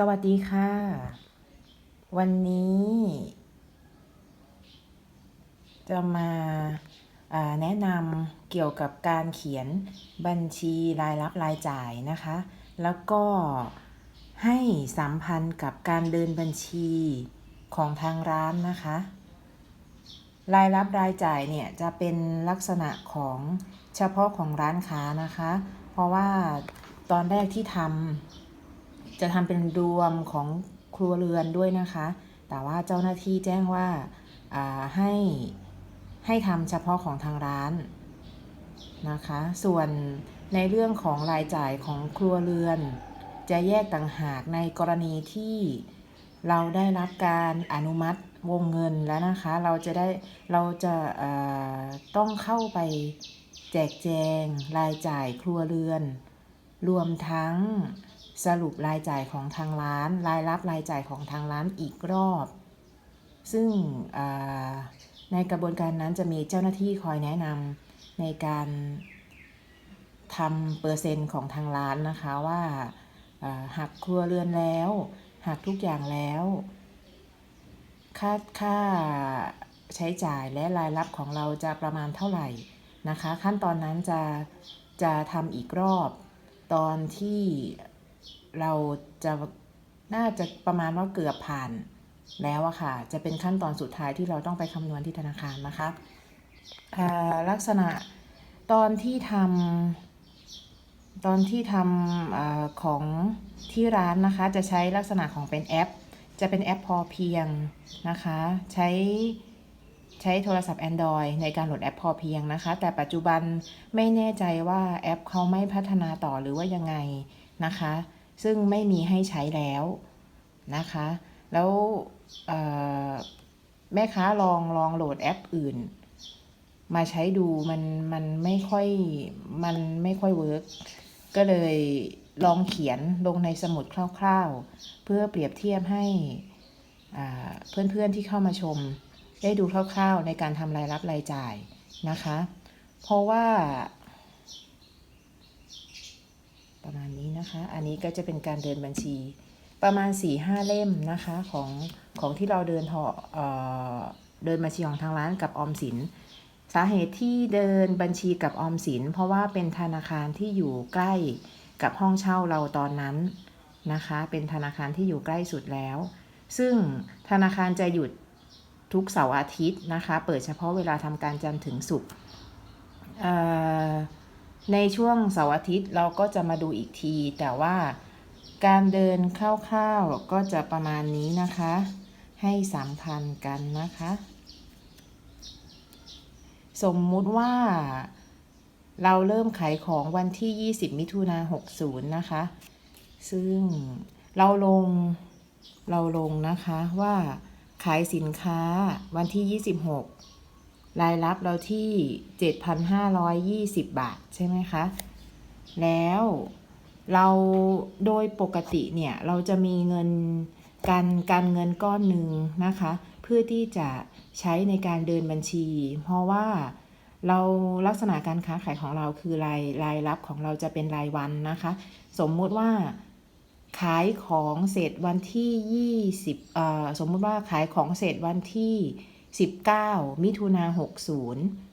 สวัสดีค่ะ วันนี้ จะมาาแนะนำเกี่ยวกับการเขียนบัญชีรายรับรายจ่ายนะคะ แล้วก็ให้สัมพันธ์กับการเดินบัญชีของทางร้านนะคะ รายรับรายจ่ายเนี่ยจะเป็นลักษณะของเฉพาะของร้านค้านะคะ เพราะว่าตอนแรกที่ทำ จะทำเป็นรวมของครัวเรือนด้วยนะคะ แต่ว่าเจ้าหน้าที่แจ้งว่าาให้ให้ทำเฉพาะของทางร้านนะคะ ส่วนในเรื่องของรายจ่ายของครัวเรือน จะแยกต่างหากในกรณีที่เราได้รับการอนุมัติวงเงินแล้วนะคะ เราจะได้เราจะต้องเข้าไปแจกแจงรายจ่ายครัวเรือน รวมทั้ง สรุปรายจ่ายของทางร้าน รายรับรายจ่ายของทางร้านอีกรอบ ซึ่งในกระบวนการนั้นจะมีเจ้าหน้าที่คอยแนะนำในการทำเปอร์เซ็นต์ของทางร้านนะคะว่าอ่าหักครัวเรือนแล้วหักทุกอย่างแล้ว ค่าค่าใช้จ่ายและรายรับของเราจะประมาณเท่าไหร่นะคะ ขั้นตอนนั้นจะจะทำอีกรอบตอนที่ เราจะน่าจะประมาณว่าเกือบผ่านแล้วอะค่ะ จะเป็นขั้นตอนสุดท้ายที่เราต้องไปคำนวณที่ธนาคารนะคะลักษณะตอนที่ทำตอนที่ทำอของที่ร้านนะคะ จะใช้ลักษณะของเป็นแอป จะเป็นแอปพอเพียงนะคะ ใช้ใช้โทรศัพท์ Android ในการโหลดแอปพอเพียงนะคะ แต่ปัจจุบันไม่แน่ใจว่าแอปเขาไม่พัฒนาต่อหรือว่ายังไงนะคะ ซึ่งไม่มีให้ใช้แล้วนะคะ แล้วแม่ค้าลองลองโหลดแอปอื่น มาใช้ดูมันมันไม่ค่อยมันไม่ค่อยเวิร์กก็เลยลองเขียนลงในสมุดคร่าวๆ เพื่อเปรียบเทียบให้เพื่อนๆที่เข้ามาชม ได้ดูคร่าวๆในการทำรายรับรายจ่ายนะคะ เพราะว่า ประมาณนี้นะคะ อันนี้ก็จะเป็นการเดินบัญชี ประมาณ4ี่ห้าเล่มนะคะของของที่เราเดินเอ่อเดินบัญชีของทางร้านกับออมสิน สาเหตุที่เดินบัญชีกับออมสิน เพราะว่าเป็นธนาคารที่อยู่ใกล้กับห้องเช่าเราตอนนั้นนะคะ เป็นธนาคารที่อยู่ใกล้สุดแล้ว ซึ่งธนาคารจะหยุดทุกเสาร์อาทิตย์นะคะ เปิดเฉพาะเวลาทำการจันทร์ถึงศุกร์ ในช่วงเสาร์อาทิตย์เราก็จะมาดูอีกที แต่ว่าการเดินคร่าวๆก็จะประมาณนี้นะคะ ให้สัมพันธ์กันนะคะ สมมุติว่าเราเริ่มขายของวันที่ 20 มิถุนา60 นะคะ ซึ่งเราลงเราลงนะคะว่าขายสินค้าวันที่ 26 รายรับเราที่ 7,520 บาทใช่ไหมคะ แล้วเราโดยปกติเนี่ย เราจะมีเงินการการเงินก้อนหนึ่งนะคะ เพื่อที่จะใช้ในการเดินบัญชี เพราะว่าเราลักษณะการค้าขายของเราคือรายรายรับของเราจะเป็นรายวันนะคะ สมมุติว่าขายของเสร็จวันที่ 20เอ่อสมมุติว่าขายของเสร็จวันที่ 19 มิถุนา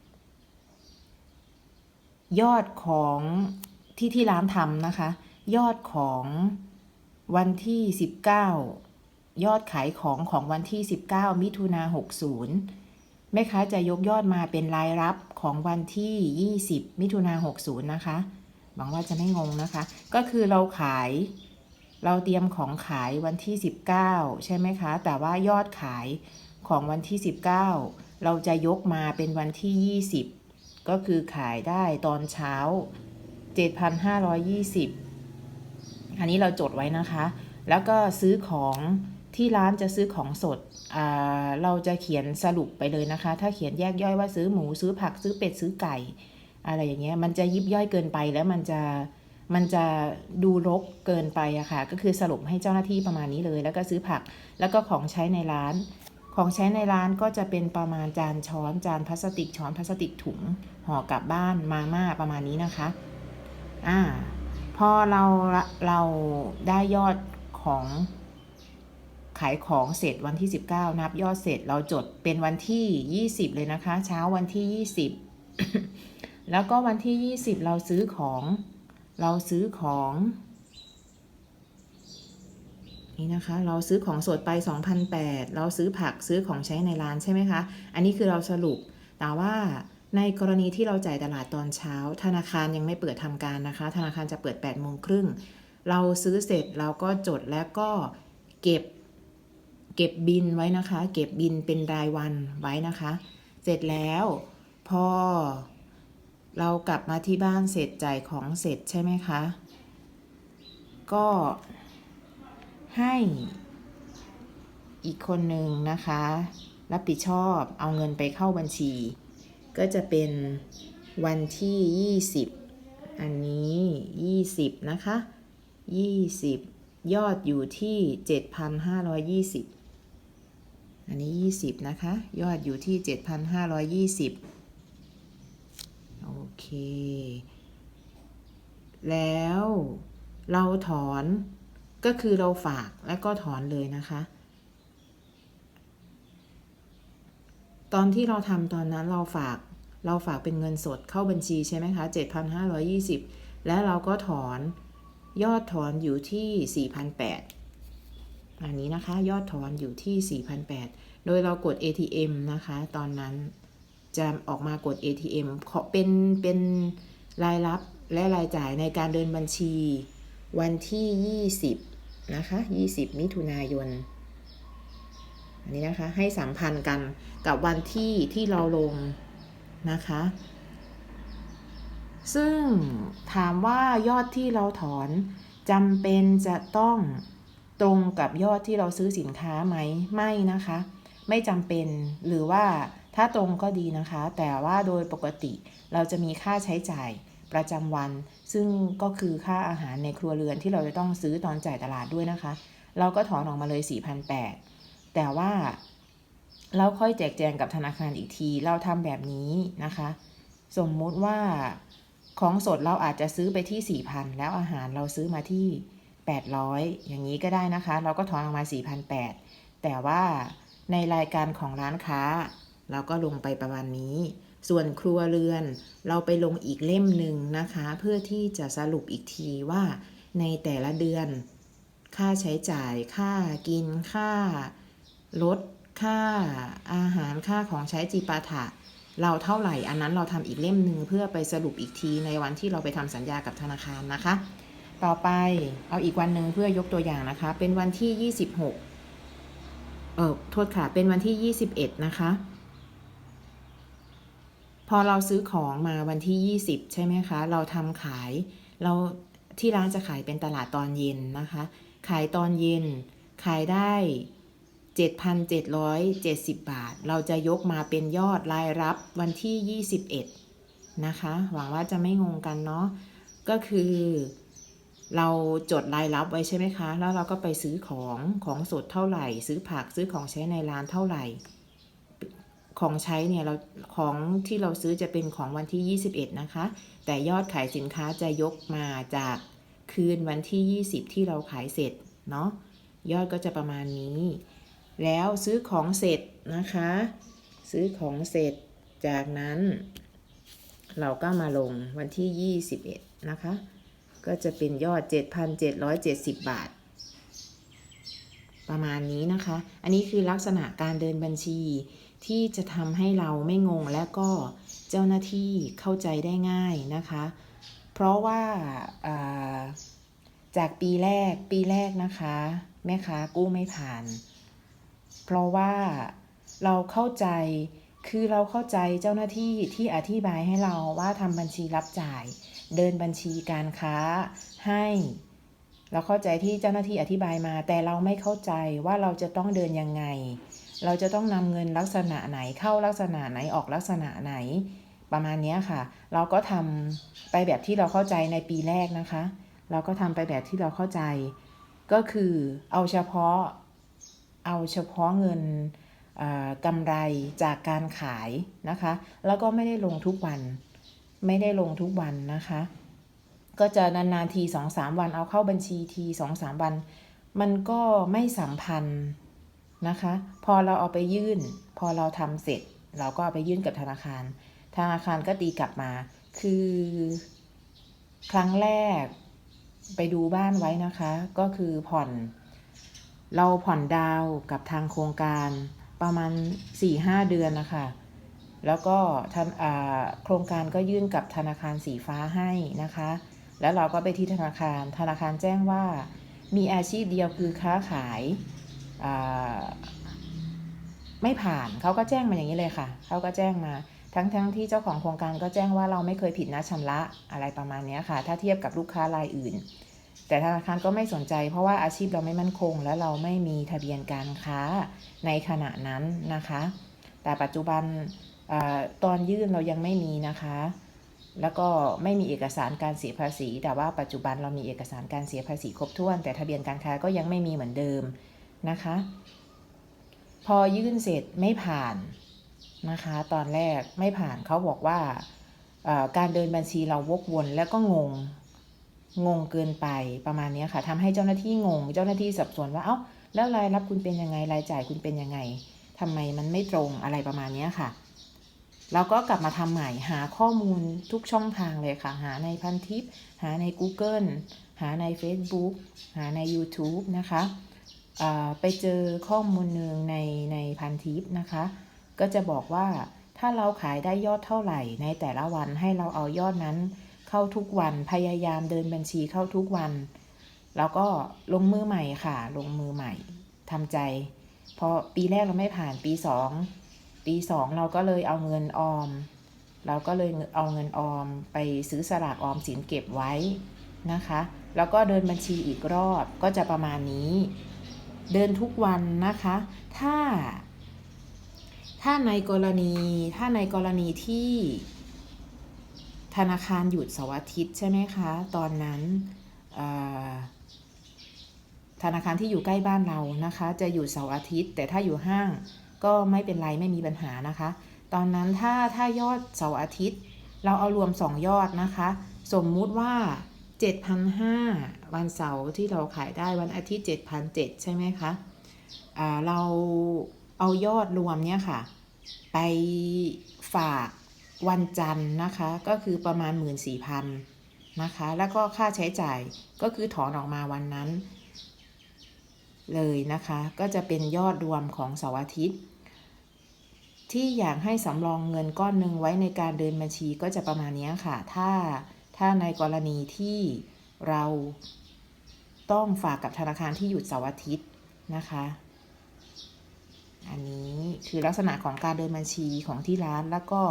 60 ยอดของที่ที่ร้านทำนะคะ ยอดของวันที่ 19 ยอดขายของของวันที่ 19 มิถุนา60 แม่ค้าจะยกยอดมาเป็นรายรับของวันที่ 20 มิถุนา60 นะคะ หวังว่าจะไม่งงนะคะ ก็คือเราขายเราเตรียมของขายวันที่ 19 ใช่ไหมคะ แต่ว่ายอดขาย ของวันที่ 19 เราจะยกมาเป็นวันที่ 20 ก็คือขายได้ตอนเช้า 7,520 อันนี้เราจดไว้นะคะ แล้วก็ซื้อของที่ร้านจะซื้อของสด เราจะเขียนสรุปไปเลยนะคะ ถ้าเขียนแยกย่อยว่าซื้อหมูซื้อผักซื้อเป็ดซื้อไก่ อะไรอย่างเงี้ย มันจะยิบย่อยเกินไปแล้วมันจะมันจะดูรกเกินไปอะค่ะ ก็คือสรุปให้เจ้าหน้าที่ประมาณนี้เลย แล้วก็ซื้อผัก แล้วก็ของใช้ในร้าน ของใช้ในร้านก็จะเป็นประมาณจานช้อน จานพลาสติกช้อนพลาสติกถุงห่อกลับบ้านมาม่าประมาณนี้นะคะ อ่า พอเราเราได้ยอดของขายของเสร็จวันที่ 19 นับยอดเสร็จเราจดเป็นวันที่ 20 เลยนะคะ เช้าวันที่ 20 แล้วก็วันที่ 20 เราซื้อของ เราซื้อของ นี่นะคะ เราซื้อของสดไป 2,008เราซื้อผักซื้อของใช้ในร้านใช่ไหมคะ อันนี้คือเราสรุป แต่ว่าในกรณีที่เราจ่ายตลาดตอนเช้า ธนาคารยังไม่เปิดทำการนะคะ ธนาคารจะเปิด8โมงครึ่ง เราซื้อเสร็จเราก็จดแล้วก็เก็บเก็บบินไว้นะคะ เก็บบินเป็นรายวันไว้นะคะ เสร็จแล้วพอเรากลับมาที่บ้านเสร็จจ่ายของเสร็จใช่ไหมคะ ก็ ให้อีกคนหนึ่งนะคะ รับผิดชอบเอาเงินไปเข้าบัญชี ก็จะเป็นวันที่ 20 อันนี้ 20 นะคะ 20 ยอดอยู่ที่ 7,520 อันนี้ 20 นะคะ ยอดอยู่ที่ 7,520 โอเค แล้วเราถอน ก็คือเราฝากแล้วก็ถอนเลยนะคะ ตอนที่เราทำตอนนั้นเราฝากเราฝากเป็นเงินสดเข้าบัญชีใช่ไหมคะ 7,520 และเราก็ถอนยอดถอนอยู่ที่ 4,800 อันนี้นะคะ ยอดถอนอยู่ที่ 4,800 โดยเรากด ATM นะคะ ตอนนั้นจะออกมากด ATM ขอเป็นเป็นรายรับและรายจ่ายในการเดินบัญชีวันที่ 20 นะคะ20 มิถุนายน อันนี้นะคะ ให้สัมพันธ์กันกับวันที่ที่เราลงนะคะ ซึ่งถามว่ายอดที่เราถอนจำเป็นจะต้องตรงกับยอดที่เราซื้อสินค้าไหมไม่นะคะ ไม่จำเป็นหรือว่าถ้าตรงก็ดีนะคะ แต่ว่าโดยปกติเราจะมีค่าใช้จ่าย ประจำวัน ซึ่งก็คือค่าอาหารในครัวเรือนที่เราจะต้องซื้อตอนจ่ายตลาดด้วยนะคะ เราก็ถอนออกมาเลย 4,800 แต่ว่าเราค่อยแจกแจงกับธนาคารอีกที เราทำแบบนี้นะคะ สมมุติว่าของสดเราอาจจะซื้อไปที่ 4,000 แล้วอาหารเราซื้อมาที่ 800 อย่างนี้ก็ได้นะคะ เราก็ถอนออกมา 4,800 แต่ว่าในรายการของร้านค้า เราก็ลงไปประมาณนี้ ส่วนครัวเรือน เราไปลงอีกเล่มหนึ่งนะคะ เพื่อที่จะสรุปอีกทีว่าในแต่ละเดือน ค่าใช้จ่าย ค่ากิน ค่ารถค่าอาหารค่าของใช้จีปาถะ เราเท่าไหร่ อันนั้นเราทำอีกเล่มหนึ่งเพื่อไปสรุปอีกทีในวันที่เราไปทำสัญญากับธนาคารนะคะ ต่อไปเอาอีกวันหนึ่งเพื่อยกตัวอย่างนะคะ เป็นวันที่ 26เออโทษค่ะ เป็นวันที่ 21 นะคะ พอเราซื้อของมาวันที่ 20 ใช่ไหมคะ เราทำขาย เราที่ร้านจะขายเป็นตลาดตอนเย็นนะคะ ขายตอนเย็น ขายได้ 7,770 บาท เราจะยกมาเป็นยอดรายรับวันที่ 21 นะคะ หวังว่าจะไม่งงกันเนาะ ก็คือเราจดรายรับไว้ใช่ไหมคะ แล้วเราก็ไปซื้อของ ของสดเท่าไหร่ ซื้อผัก ซื้อของใช้ในร้านเท่าไหร่ ของใช้เนี่ยเราของที่เราซื้อจะเป็นของวันที่ 21 นะคะ แต่ยอดขายสินค้าจะยกมาจากคืนวันที่ 20 ที่เราขายเสร็จเนาะยอดก็จะประมาณนี้ แล้วซื้อของเสร็จนะคะ ซื้อของเสร็จจากนั้น เราก็มาลงวันที่ 21 นะคะ ก็จะเป็นยอด 7,770 บาท ประมาณนี้นะคะ อันนี้คือลักษณะการเดินบัญชี ที่จะทำให้เราไม่งงและก็เจ้าหน้าที่เข้าใจได้ง่ายนะคะ เพราะว่าาจากปีแรกปีแรกนะคะแม่ค้ากู้ไม่ผ่าน เพราะว่าเราเข้าใจคือเราเข้าใจเจ้าหน้าที่ที่อธิบายให้เราว่าทำบัญชีรับจ่าย เดินบัญชีการค้าให้ เราเข้าใจที่เจ้าหน้าที่อธิบายมา แต่เราไม่เข้าใจว่าเราจะต้องเดินยังไง เราจะต้องนำเงินลักษณะไหนเข้าลักษณะไหนออกลักษณะไหน ประมาณนี้ค่ะ เราก็ทำไปแบบที่เราเข้าใจในปีแรกนะคะ เราก็ทำไปแบบที่เราเข้าใจ ก็คือเอาเฉพาะเอาเฉพาะเงินอ่ากำไรจากการขายนะคะ แล้วก็ไม่ได้ลงทุกวัน ไม่ได้ลงทุกวันนะคะ ก็จะนานๆทีสองสามวันเอาเข้าบัญชีทีสองสามวัน มันก็ไม่สัมพันธ์ นะคะ พอเราเอาไปยื่น พอเราทำเสร็จ เราก็เอาไปยื่นกับธนาคาร ธนาคารก็ตีกลับมา คือ ครั้งแรกไปดูบ้านไว้นะคะ ก็คือผ่อน เราผ่อนดาวกับทางโครงการประมาณ 4-5 เดือนนะคะ แล้วก็โครงการก็ยื่นกับธนาคารสีฟ้าให้นะคะ แล้วเราก็ไปที่ธนาคาร ธนาคารแจ้งว่า มีอาชีพเดียวคือค้าขาย ไม่ผ่านเขาก็แจ้งมาอย่างนี้เลยค่ะเขาก็แจ้งมา ทั้งทั้งที่เจ้าของโครงการก็แจ้งว่าเราไม่เคยผิดนัดชำระอะไรประมาณนี้ค่ะ ถ้าเทียบกับลูกค้ารายอื่น แต่ธนาคารก็ไม่สนใจ เพราะว่าอาชีพเราไม่มั่นคง และเราไม่มีทะเบียนการค้าในขณะนั้นนะคะ แต่ปัจจุบันอตอนยื่นเรายังไม่มีนะคะแล้วก็ไม่มีเอกสารการเสียภาษี แต่ว่าปัจจุบันเรามีเอกสารการเสียภาษีครบถ้วน แต่ทะเบียนการค้าก็ยังไม่มีเหมือนเดิม นะคะ พอยื่นเสร็จไม่ผ่านนะคะ ตอนแรกไม่ผ่านเขาบอกว่าการเดินบัญชีเราวกวนแล้วก็งงงงเกินไปประมาณนี้ค่ะทำให้เจ้าหน้าที่งง เจ้าหน้าที่สับสนว่าเอ้าแล้วรายรับคุณเป็นยังไงรายจ่ายคุณเป็นยังไงทำไมมันไม่ตรงอะไรประมาณนี้ค่ะเราก็กลับมาทำใหม่หาข้อมูลทุกช่องทางเลยค่ะ หาในพันทิป หาใน Google หาใน Facebook หาใน YouTube นะคะ ไปเจอข้อมูลหนึ่งในในพันทิปนะคะ ก็จะบอกว่าถ้าเราขายได้ยอดเท่าไหร่ ในแต่ละวันให้เราเอายอดนั้น เข้าทุกวันพยายามเดินบัญชีเข้าทุกวัน แล้วก็ลงมือใหม่ค่ะ ลงมือใหม่ทำใจ พอปีแรกเราไม่ผ่านปีสองปีสองเราก็เลยเอาเงินออม เราก็เลยเอาเงินออมไปซื้อสลากออมสินเก็บไว้นะคะ แล้วก็เดินบัญชีอีกรอบก็จะประมาณนี้ เดินทุกวันนะคะ ถ้า ถ้าในกรณี ถ้าในกรณีที่ธนาคารหยุดเสาร์อาทิตย์ใช่ไหมคะ ตอนนั้นธนาคารที่อยู่ใกล้บ้านเรานะคะ จะหยุดเสาร์อาทิตย์ แต่ถ้าอยู่ห้างก็ไม่เป็นไรไม่มีปัญหานะคะ ตอนนั้นถ้าถ้ายอดเสาร์อาทิตย์ เราเอารวม 2 ยอดนะคะ สมมุติว่า 7,500 วันเสาร์ที่เราขายได้วันอาทิตย์7,700ใช่ไหมคะอ่าเราเอายอดรวมเนี่ยค่ะ ไปฝากวันจันทร์นะคะ ก็คือประมาณ 14,000นะคะ แล้วก็ค่าใช้จ่ายก็คือถอนออกมาวันนั้น เลยนะคะ ก็จะเป็นยอดรวมของเสาร์อาทิตย์ ที่อยากให้สำรองเงินก้อนหนึ่งไว้ในการเดินบัญชีก็จะประมาณเนี้ยค่ะ ถ้าถ้าในกรณีที่เรา ต้องฝากกับธนาคารที่หยุดเสาร์อาทิตย์นะคะ อันนี้คือลักษณะของการเดินบัญชีของที่ร้านแล้วก็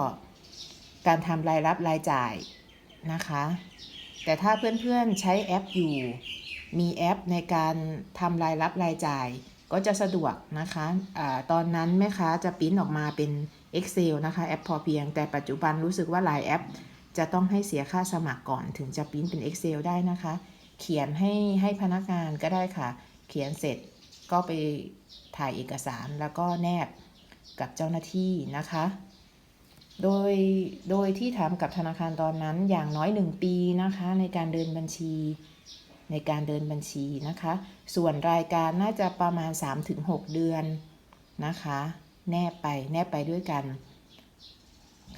การทำรายรับรายจ่ายนะคะ แต่ถ้าเพื่อนๆใช้แอปอยู่ มีแอปในการทำรายรับรายจ่าย ก็จะสะดวกนะคะอาตอนนั้นแม่ค้าจะปริ้นออกมาเป็น Excel นะคะแอปพอเพียง แต่ปัจจุบันรู้สึกว่าหลายแอป จะต้องให้เสียค่าสมัครก่อนถึงจะปริ้นเป็น Excel ได้นะคะ เขียนให้ให้พนักงานก็ได้ค่ะ เขียนเสร็จก็ไปถ่ายเอกสารแล้วก็แนบกับเจ้าหน้าที่นะคะ โดยโดยที่ทำกับธนาคารตอนนั้นอย่างน้อย 1 ปีนะคะ ในการเดินบัญชี ในการเดินบัญชีนะคะ ส่วนรายการน่าจะประมาณ 3-6 เดือนนะคะ แนบไปแนบไปด้วยกัน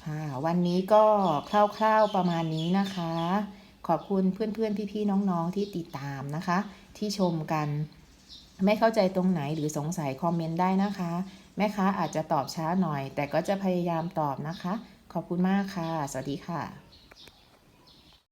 ค่ะวันนี้ก็คร่าวๆประมาณนี้นะคะ ขอบคุณเพื่อนๆ พี่ๆ น้องๆ ที่ติดตามนะคะ ที่ชมกัน ไม่เข้าใจตรงไหนหรือสงสัยคอมเมนต์ได้นะคะ แม่ค้าอาจจะตอบช้าหน่อย แต่ก็จะพยายามตอบนะคะ ขอบคุณมากค่ะ สวัสดีค่ะ